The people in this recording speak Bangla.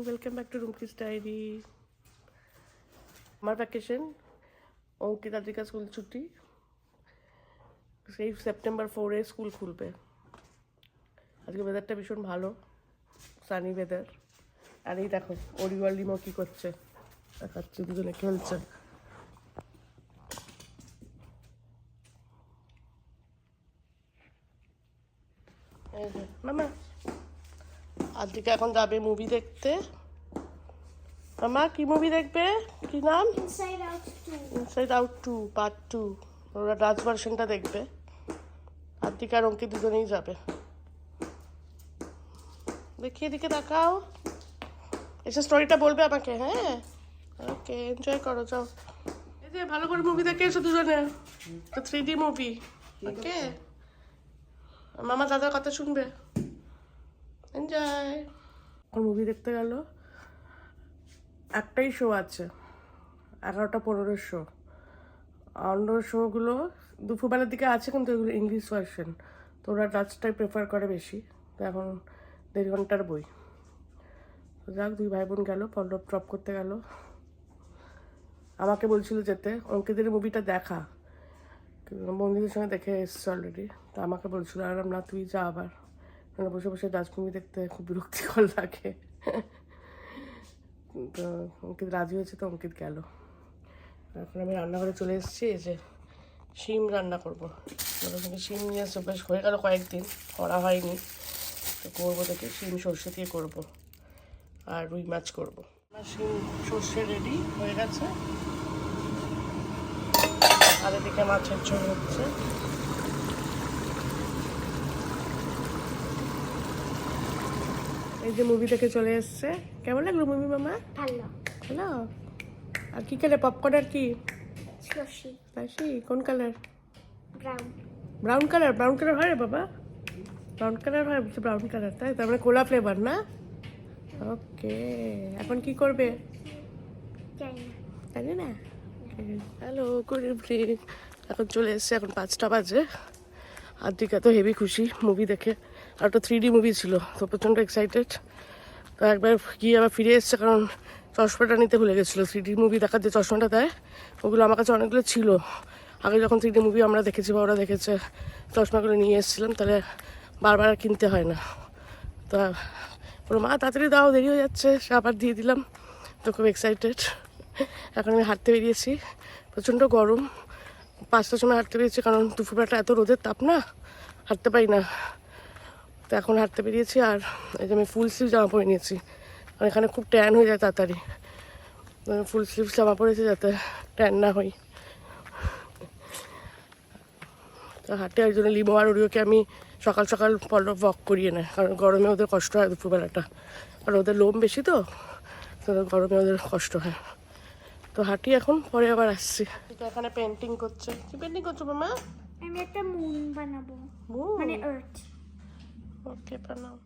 Welcome back to Rumki's diary আমার ভ্যাকেশন অঙ্কিত আদিকা স্কুল ছুটি সেই সেপ্টেম্বর ফোরে স্কুল খুলবে। আজকে ওয়েদারটা ভীষণ ভালো। সানি ওয়েদার আর এই দেখো অরিওয়াল লিমো কী করছে? দেখাচ্ছে, দুজনে খেলছে। মামা। আদিকা এখন যাবে মুভি দেখতে। মামা কি মুভি দেখবে? কি নাম? Inside Out 2. Inside out two part two ওরা ডান্স ভার্সনটা দেখবে। আদিকা আর অঙ্কিত দুজনেই যাবে। দেখি এদিকে দেখাও এসে স্টোরিটা বলবে আমাকে হ্যাঁ? ওকে এনজয় করো যাও। এই যে ভালো করে মুভি দেখে এসো দুজনে। তো থ্রি ডি মুভি ওকে মামা দাদার কথা শুনবে? এনজয় মুভি দেখতে গেল। একটাই শো আছে। এগারোটা, পনেরো শো অন্য শোগুলো দুপুরবেলার দিকে আছে, কিন্তু এগুলো ইংলিশ ভার্সন তো ওরা ডাচটাই প্রেফার করে বেশি। তো এখন দেড় ঘণ্টার বই। যাক, দুই ভাই বোন গেল, পল্লব ড্রপ করতে গেল। আমাকে বলছিল যেতে। অঙ্কিতের মুভিটা দেখা। বন্ধুদের সঙ্গে দেখে এসছে অলরেডি তো আমাকে বলছিল আর না তুই যা আবার। মানে বসে বসে মুভি দেখতে খুব বিরক্তিকর লাগে। তো অঙ্কিত রাজি হয়েছে তো অঙ্কিত গেল। এখন আমি রান্নাঘরে চলে এসেছি যে শিম রান্না করব। শিম নিয়ে এসে বেশ হয়ে গেল কয়েকদিন, করা হয়নি। তো করব দেখে, শিম সর্ষে দিয়ে করব আর রুই মাছ করব। আমার শিম সর্ষে রেডি হয়ে গেছে। আর এদিকে মাছের ঝোল হচ্ছে। এই যে মুভি থেকে চলে এসছে। কেমন লাগল মুভি মামা? ভালো। হ্যালো আর কি খেলে? পপকর্ন আর কি? স্লশি কোন colour brown brown colour brown colour হয় রে বাবা। ব্রাউন কালার হয় বলছে ব্রাউন কালার তাই? তার মানে কোলা ফ্লেভার না? ওকে এখন কি করবে? জানি না। হ্যালো গুড ইভিনিং এখন চলে এসছে এখন পাঁচটা বাজে। আর দিকে তো হেভি খুশি মুভি দেখে। একটা থ্রি ডি মুভি ছিল, তো প্রচণ্ড এক্সাইটেড তো একবার গিয়ে আবার ফিরে এসছে, কারণ চশমাটা নিতে ভুলে গেছিল। থ্রি ডি মুভি দেখার যে চশমাটা দেয়, ওগুলো আমার কাছে অনেকগুলো ছিল। আগে যখন থ্রি ডি মুভি আমরা দেখেছি বা ওরা দেখেছে, চশমাগুলো নিয়ে এসেছিলাম, তাহলে বারবার আর কিনতে হয় না। তা ওর মা, তাড়াতাড়ি দাও, দেরি হয়ে যাচ্ছে। সে আবার দিয়ে দিলাম, তো খুব এক্সাইটেড এখন আমি হাঁটতে বেরিয়েছি, প্রচণ্ড গরম। পাঁচটার সময় হাঁটতে বেরিয়েছি, কারণ দুপুরবেলাটা এত রোদের তাপ না, হাঁটতে পারি না। তো এখন হাঁটতে বেরিয়েছি আর এই যে আমি ফুল স্লিভ জামা পরে নিয়েছি। আর এখানে খুব ট্যান হয়ে যায় তাড়াতাড়ি। ফুল স্লিভ জামা পরেছি যাতে ট্যান না হই তো হাঁটে ওই জন্য লিমো আর ওরিওকে আমি সকাল সকাল পল্লব ওয়াক করিয়ে নেয় কারণ গরমে ওদের কষ্ট হয় দুপুরবেলাটা। কারণ ওদের লোম বেশি তো তো গরমে ওদের কষ্ট হয়। তো হাঁটি এখন পরে আবার আসছি। তো এখানে পেন্টিং করছে। কি পেন্টিং করছ মামা? আমি একটা মুন বানাবো। মানে আর্থ ওকে বানাও